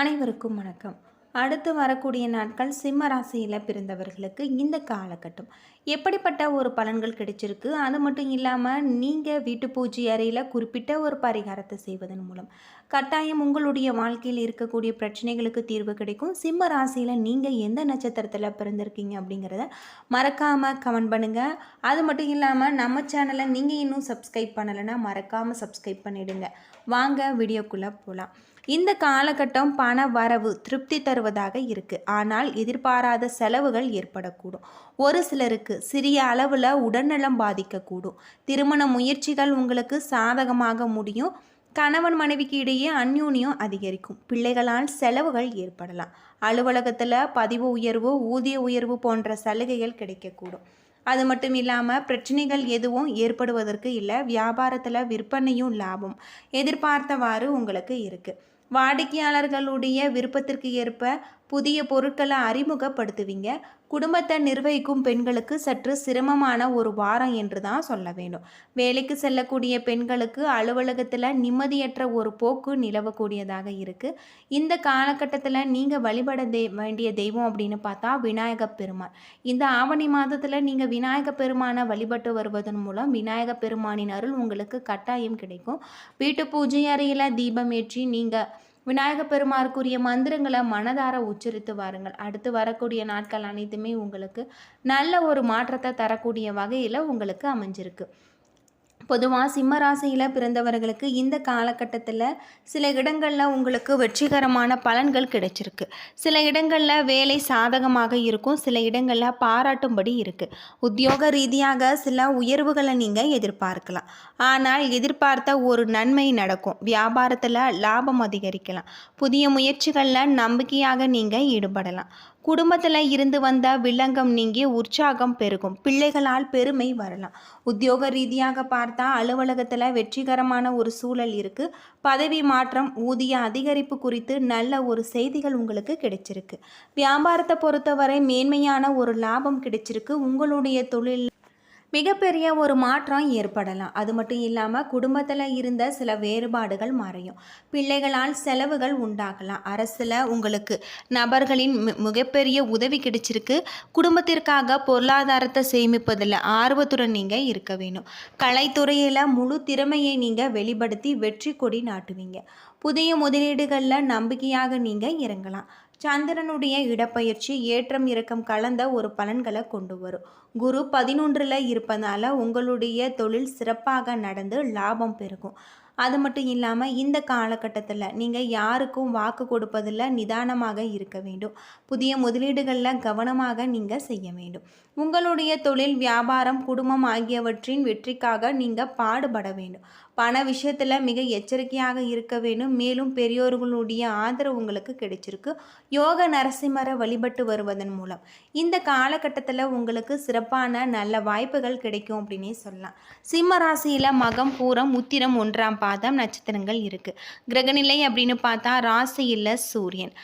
அனைவருக்கும் வணக்கம். அடுத்து வரக்கூடிய நாட்கள் சிம்ம ராசியில் பிறந்தவர்களுக்கு இந்த காலகட்டம். எப்படிப்பட்ட ஒரு பலன்கள் கிடைச்சிருக்கு? அது மட்டும் இல்லாமல் நீங்கள் வீட்டு பூஜை அறையில் குறிப்பிட்ட ஒரு பரிகாரத்தை செய்வதன் மூலம். கட்டாயம் உங்களுடைய வாழ்க்கையில் இருக்கக்கூடிய பிரச்சனைகளுக்கு தீர்வு கிடைக்கும். சிம்ம ராசியில் நீங்கள் எந்த நட்சத்திரத்தில் பிறந்திருக்கீங்க அப்படிங்கிறத மறக்காமல் கமெண்ட் பண்ணுங்கள் அது மட்டும் இல்லாமல் நம்ம சேனலை நீங்கள் இன்னும் சப்ஸ்கிரைப் பண்ணலைன்னா மறக்காமல் சப்ஸ்கிரைப் பண்ணிடுங்க. வாங்க வீடியோக்குள்ளே போகலாம் இந்த காலகட்டம் பண வரவு திருப்தி தருவதாக இருக்குது ஆனால் எதிர்பாராத செலவுகள் ஏற்படக்கூடும். ஒரு சிலருக்கு சிறிய அளவில் உடல்நலம் பாதிக்கக்கூடும். திருமண முயற்சிகள் உங்களுக்கு சாதகமாக முடியும். கணவன் மனைவிக்கு இடையே அந்யூன்யம் அதிகரிக்கும். பிள்ளைகளால் செலவுகள் ஏற்படலாம். அலுவலகத்தில் பதிவு உயர்வு ஊதிய உயர்வு போன்ற சலுகைகள் கிடைக்கக்கூடும். அது மட்டும் இல்லாமல் பிரச்சனைகள் எதுவும் ஏற்படுவதற்கு இல்லை. வியாபாரத்தில் விற்பனையும் லாபம் எதிர்பார்த்தவாறு உங்களுக்கு இருக்குது வாடிக்கையாளர்களுடைய விருப்பத்திற்கு ஏற்ப புதிய பொருட்களை அறிமுகப்படுத்துவீங்க. குடும்பத்தை நிர்வகிக்கும் பெண்களுக்கு சற்று சிரமமான ஒரு வாரம் என்று தான் சொல்ல வேண்டும். வேலைக்கு செல்லக்கூடிய பெண்களுக்கு அலுவலகத்தில் நிம்மதியற்ற ஒரு போக்கு நிலவக்கூடியதாக இருக்குது இந்த காலகட்டத்தில் நீங்கள் வழிபட தே வேண்டிய தெய்வம் அப்படின்னு பார்த்தா விநாயக பெருமான். இந்த ஆவணி மாதத்தில் நீங்கள் விநாயக பெருமானை வழிபட்டு வருவதன் மூலம் விநாயக பெருமானின் அருள் உங்களுக்கு கட்டாயம் கிடைக்கும். வீட்டு பூஜை அறையில் தீபம் ஏற்றி நீங்கள் விநாயக பெருமாருக்குரிய மந்திரங்களை மனதார உச்சரித்து வாருங்கள். அடுத்து வரக்கூடிய நாட்கள் அனைத்துமே உங்களுக்கு நல்ல ஒரு மாற்றத்தை தரக்கூடிய வகையில் உங்களுக்கு அமைஞ்சிருக்கு. பொதுவாக சிம்ம ராசியில் பிறந்தவர்களுக்கு இந்த காலகட்டத்தில் சில இடங்களில் உங்களுக்கு வெற்றிகரமான பலன்கள் கிடைச்சிருக்கு. சில இடங்களில் வேலை சாதகமாக இருக்கும் சில இடங்களில் பாராட்டும்படி இருக்குது உத்தியோக ரீதியாக சில உயர்வுகளை நீங்கள் எதிர்பார்க்கலாம். ஆனால் எதிர்பார்த்த ஒரு நன்மை நடக்கும். வியாபாரத்தில் லாபம் அதிகரிக்கலாம். புதிய முயற்சிகளில் நம்பிக்கையாக நீங்கள் ஈடுபடலாம். குடும்பத்தில் இருந்து வந்த வில்லங்கம் நீங்கி உற்சாகம் பெருகும். பிள்ளைகளால் பெருமை வரலாம். உத்தியோக ரீதியாக பார்த்தா அலுவலகத்தில் வெற்றிகரமான ஒரு சூழல் இருக்குது பதவி மாற்றம் ஊதிய அதிகரிப்பு குறித்து நல்ல ஒரு செய்திகள் உங்களுக்கு கிடைச்சிருக்கு. வியாபாரத்தை பொறுத்தவரை மேன்மையான ஒரு லாபம் கிடைச்சிருக்கு. உங்களுடைய தொழில் மிகப்பெரிய ஒரு மாற்றம் ஏற்படலாம். அது மட்டும் இல்லாமல் குடும்பத்தில் இருந்த சில வேறுபாடுகள் மறையும். பிள்ளைகளால் செலவுகள் உண்டாகலாம். அரசில் உங்களுக்கு நபர்களின் மிகப்பெரிய உதவி கிடைச்சிருக்கு. குடும்பத்திற்காக பொருளாதாரத்தை சேமிப்பதில் ஆர்வத்துடன் நீங்கள் இருக்க வேணும் கலைத்துறையில் முழு திறமையை நீங்கள் வெளிப்படுத்தி வெற்றி கொடி நாட்டுவீங்க. புதிய முதலீடுகளில் நம்பிக்கையாக நீங்கள் இறங்கலாம். சந்திரனுடைய இடப்பயிற்சி ஏற்றம் இறக்கம் கலந்த ஒரு பலன்களை கொண்டு வரும். குரு பதினொன்றில் இருப்பதால் உங்களுடைய தொழில் சிறப்பாக நடந்து லாபம் பெருகும். அது மட்டும் இல்லாமல் இந்த காலகட்டத்தில் நீங்கள் யாருக்கும் வாக்கு கொடுப்பதில் நிதானமாக இருக்க வேண்டும். புதிய முதலீடுகளில் கவனமாக நீங்கள் செய்ய வேண்டும். உங்களுடைய தொழில் வியாபாரம் குடும்பம் ஆகியவற்றின் வெற்றிக்காக நீங்கள் பாடுபட வேண்டும். பண விஷயத்தில் மிக எச்சரிக்கையாக இருக்க வேண்டும். மேலும் பெரியோர்களுடைய ஆதரவு உங்களுக்கு கிடைச்சிருக்கு. யோக நரசிம்மரை வழிபட்டு வருவதன் மூலம். இந்த காலகட்டத்தில் உங்களுக்கு சிறப்பான நல்ல வாய்ப்புகள் கிடைக்கும் அப்படின்னே சொல்லலாம். சிம்ம ராசியில் மகம் பூரம் உத்திரம் ஒன்றாம் பாதம் நட்சத்திரங்கள் இருக்குது கிரகநிலை அப்படின்னு பார்த்தா ராசியில் சூரியன்.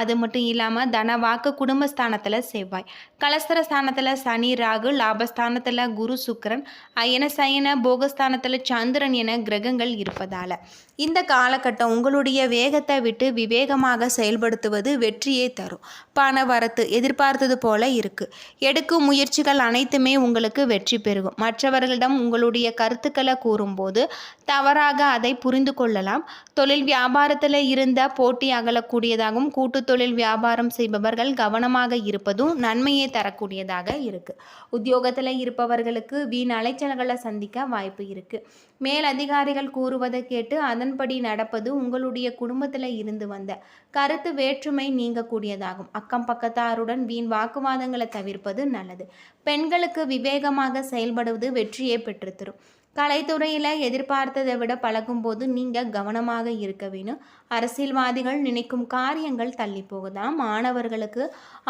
அது மட்டும் இல்லாமல் தனவாக்கு குடும்பஸ்தானத்தில் செவ்வாய். கலஸ்தர ஸ்தானத்தில் சனி ராகு லாபஸ்தானத்தில் குரு சுக்கரன் அயன சயன போகஸ்தானத்தில் சந்திரன் என கிரகங்கள் இருப்பதால். இந்த காலகட்டம் உங்களுடைய வேகத்தை விட்டு விவேகமாக செயல்படுத்துவது வெற்றியை தரும். பண வரத்து எதிர்பார்த்தது போல இருக்கு. எடுக்கும் முயற்சிகள் அனைத்துமே உங்களுக்கு வெற்றி பெருகும் மற்றவர்களிடம் உங்களுடைய கருத்துக்களை கூறும்போது தவறாக அதை புரிந்து கொள்ளலாம். தொழில் வியாபாரத்தில் இருந்த போட்டி அகலக்கூடியதாகவும் கூட்டு தொழில் வியாபாரம் செய்பவர்கள் கவனமாக இருப்பதும் நன்மையை தரக்கூடியதாக இருக்கு. உத்தியோகத்தில் இருப்பவர்களுக்கு வீண் அலைச்சல்களை சந்திக்க வாய்ப்பு இருக்கு. மேல் அதிகாரிகள் கூறுவதை கேட்டு அதன் அதன்படி நடப்பது உங்களுடைய குடும்பத்தில் இருந்து வந்த கருத்து வேற்றுமை நீங்கக்கூடியதாகும். அக்கம் பக்கத்தாருடன் வீண் வாக்குவாதங்களை தவிர்ப்பது நல்லது. பெண்களுக்கு விவேகமாக செயல்படுவது வெற்றியை பெற்றுத்தரும். கலைத்துறையில் எதிர்பார்த்ததை விட பழகும்போது நீங்கள் கவனமாக இருக்க வேணும். அரசியல்வாதிகள் நினைக்கும் காரியங்கள் தள்ளி போகுதாம் மாணவர்களுக்கு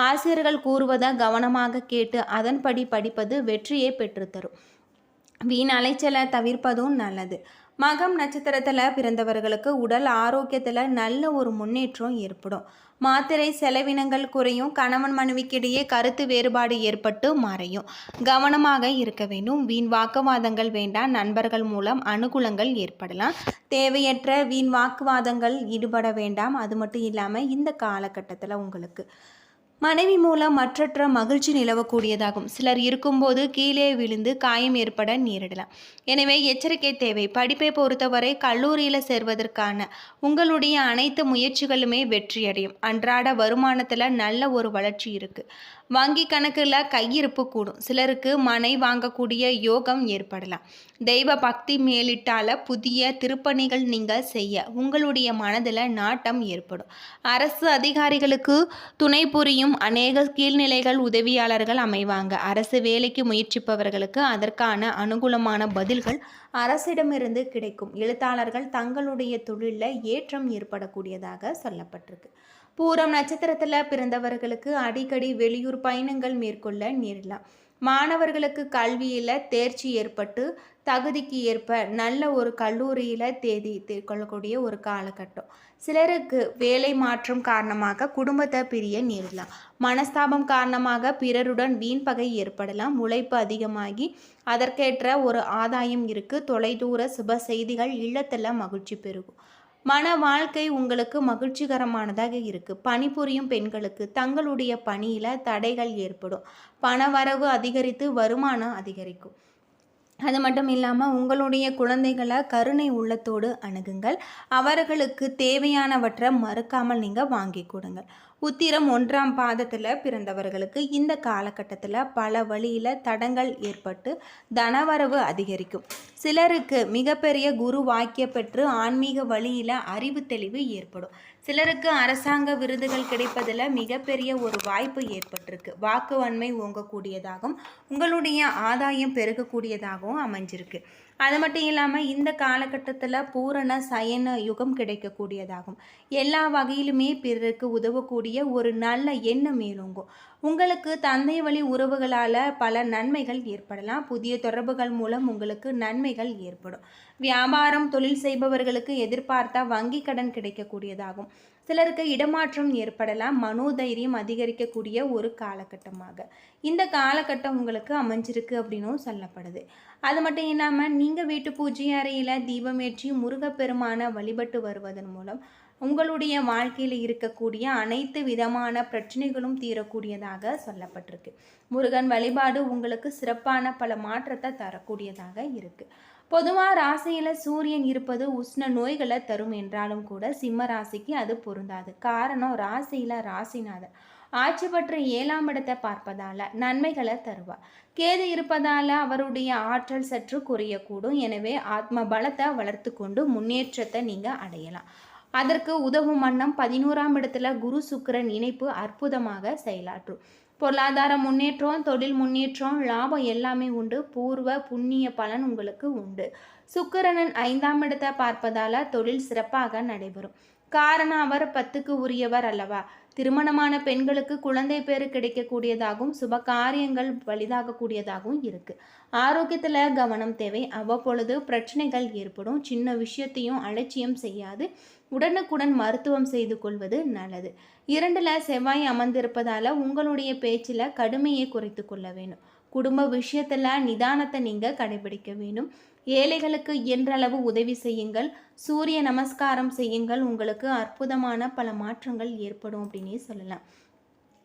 ஆசிரியர்கள் கூறுவதை கவனமாக கேட்டு அதன்படி படிப்பது வெற்றியை பெற்றுத்தரும். வீண் அலைச்சலை தவிர்ப்பதும் நல்லது. மகம் நட்சத்திரத்தில் பிறந்தவர்களுக்கு உடல் ஆரோக்கியத்தில் நல்ல ஒரு முன்னேற்றம் ஏற்படும். மாத்திரை செலவினங்கள் குறையும். கணவன் மனைவிக்கிடையே கருத்து வேறுபாடு ஏற்பட்டு மறையும். கவனமாக இருக்க வேண்டும். வீண் வாக்குவாதங்கள் வேண்டாம். நண்பர்கள் மூலம் அனுகூலங்கள் ஏற்படலாம். தேவையற்ற வீண் வாக்குவாதங்கள் ஈடுபட வேண்டாம். அது மட்டும் இல்லாமல் இந்த காலகட்டத்தில் உங்களுக்கு. மனைவி மூலம் மற்றற்ற மகிழ்ச்சி நிலவக்கூடியதாகும். சிலர் இருக்கும்போது கீழே விழுந்து காயம் ஏற்பட நேரிடலாம். எனவே எச்சரிக்கை தேவை. படிப்பை பொறுத்தவரை கல்லூரியில் சேர்வதற்கான உங்களுடைய அனைத்து முயற்சிகளுமே வெற்றியடையும். அன்றாட வருமானத்தில் நல்ல ஒரு வளர்ச்சி இருக்குது வங்கி கணக்கில் கையிருப்பு கூடும். சிலருக்கு மனை வாங்கக்கூடிய யோகம் ஏற்படலாம். தெய்வ பக்தி மேலிட்டால புதிய திருப்பணிகள் நீங்கள் செய்ய உங்களுடைய மனதில் நாட்டம் ஏற்படும். அரசு அதிகாரிகளுக்கு துணை புரியும் அநேக கீழ்நிலைகள் உதவியாளர்கள் அமைவாங்க. அரசு வேலைக்கு முயற்சிப்பவர்களுக்கு அதற்கான அனுகூலமான பதில்கள் அரசிடமிருந்து கிடைக்கும். எழுத்தாளர்கள் தங்களுடைய தொழிலில் ஏற்றம் ஏற்படக்கூடியதாக சொல்லப்பட்டிருக்கு. பூரம் நட்சத்திரத்தில் பிறந்தவர்களுக்கு அடிக்கடி வெளியூர் பயணங்கள் மேற்கொள்ள நேரலாம் மாணவர்களுக்கு கல்வியில் தேர்ச்சி ஏற்பட்டு தகுதிக்கு ஏற்ப நல்ல ஒரு கல்லூரியில் தேதி கொள்ளக்கூடிய ஒரு காலகட்டம். சிலருக்கு வேலை மாற்றம் காரணமாக குடும்பத்தை பிரிய நேரலாம் மனஸ்தாபம் காரணமாக பிறருடன் வீண் பகை ஏற்படலாம். உழைப்பு அதிகமாகி அதற்கேற்ற ஒரு ஆதாயம் இருக்குது தொலைதூர சுப செய்திகள் இல்லத்தில் மகிழ்ச்சி பெருகும். மன வாழ்க்கை உங்களுக்கு மகிழ்ச்சிகரமானதாக இருக்குது பணிபுரியும் பெண்களுக்கு தங்களுடைய பணியில் தடைகள் ஏற்படும். பணவரவு அதிகரித்து வருமானம் அதிகரிக்கும். அது மட்டும் இல்லாமல் உங்களுடைய குழந்தைகளை கருணை உள்ளத்தோடு அணுகுங்கள். அவர்களுக்கு தேவையானவற்றை மறுக்காமல் நீங்கள் வாங்கி கொடுங்கள். உத்திரம் ஒன்றாம் பாதத்தில் பிறந்தவர்களுக்கு இந்த காலகட்டத்தில் பல வழியில் தடங்கள் ஏற்பட்டு தனவரவு அதிகரிக்கும். சிலருக்கு மிகப்பெரிய குரு வாக்கிய பெற்று ஆன்மீக வழியில் அறிவு தெளிவு ஏற்படும். சிலருக்கு அரசாங்க விருதுகள் கிடைப்பதில் மிகப்பெரிய ஒரு வாய்ப்பு ஏற்பட்டிருக்கு. வாக்குவன்மை ஓங்கக்கூடியதாகவும் உங்களுடைய ஆதாயம் பெருகக்கூடியதாகவும் அமைஞ்சிருக்கு. அது மட்டும் இல்லாமல் இந்த காலகட்டத்தில் பூரண சயன யுகம் கிடைக்கக்கூடியதாகும். எல்லா வகையிலுமே பிறருக்கு உதவக்கூடிய ஒரு நல்ல எண்ணம் மேலோங்கும் உங்களுக்கு தந்தை வழி உறவுகளால் பல நன்மைகள் ஏற்படலாம். புதிய தொடர்புகள் மூலம் உங்களுக்கு நன்மைகள் ஏற்படும். வியாபாரம் தொழில் செய்பவர்களுக்கு எதிர்பார்த்தா வங்கி கடன் கிடைக்கக்கூடியதாகும். சிலருக்கு இடமாற்றம் ஏற்படலாம் மனோதைரியம் அதிகரிக்கக்கூடிய ஒரு காலகட்டமாக. இந்த காலகட்டம் உங்களுக்கு அமைஞ்சிருக்கு அப்படின்னும் சொல்லப்படுது. அது மட்டும் இல்லாமல் நீங்கள் வீட்டு பூஜை அறையில் தீபமேற்றி முருகப்பெருமான வழிபட்டு வருவதன் மூலம் உங்களுடைய வாழ்க்கையில் இருக்கக்கூடிய அனைத்து விதமான பிரச்சனைகளும் தீரக்கூடியதாக சொல்லப்பட்டிருக்கு. முருகன் வழிபாடு உங்களுக்கு சிறப்பான பல மாற்றத்தை தரக்கூடியதாக இருக்குது பொதுவாக ராசியில் சூரியன் இருப்பது உஷ்ண நோய்களை தரும் என்றாலும் கூட சிம்ம ராசிக்கு அது பொருந்தாது. காரணம் ராசியில் ராசிநாதன் ஆட்சி பற்ற ஏழாம் இடத்தை பார்ப்பதால் நன்மைகளை தருவார். கேது இருப்பதால் அவருடைய ஆற்றல் சற்று குறையக்கூடும். எனவே ஆத்ம பலத்தை வளர்த்து கொண்டு முன்னேற்றத்தை நீங்கள் அடையலாம். அதற்கு உதவும் வண்ணம் பதினோராம் இடத்துல குரு சுக்கரன் இணைப்பு அற்புதமாக செயலாற்றும். பொருளாதார முன்னேற்றம் தொழில் முன்னேற்றம் லாபம் எல்லாமே உண்டு. பூர்வ புண்ணிய பலன் உங்களுக்கு உண்டு. சுக்கரனன் ஐந்தாம் இடத்தை பார்ப்பதால தொழில் சிறப்பாக நடைபெறும். காரணம் அவர் பத்துக்கு உரியவர் அல்லவா? திருமணமான பெண்களுக்கு குழந்தை பேரு கிடைக்கக்கூடியதாகவும் சுப காரியங்கள் வலிதாகக்கூடியதாகவும் இருக்கு. ஆரோக்கியத்தில் கவனம் தேவை. அவ்வப்பொழுது பிரச்சனைகள் ஏற்படும். சின்ன விஷயத்தையும் அலட்சியம் செய்யாது. உடனுக்குடன் மருத்துவம் செய்து கொள்வது நல்லது. இரண்டில் செவ்வாய் அமர்ந்திருப்பதால் உங்களுடைய பேச்சில் கடுமையை குறைத்து கொள்ள வேணும் குடும்ப விஷயத்தில் நிதானத்தை நீங்கள் கடைபிடிக்க வேணும் ஏழைகளுக்கு என்றளவு உதவி செய்யுங்கள். சூரிய நமஸ்காரம் செய்யுங்கள். உங்களுக்கு அற்புதமான பல மாற்றங்கள் ஏற்படும் அப்படின்னே சொல்லலாம்.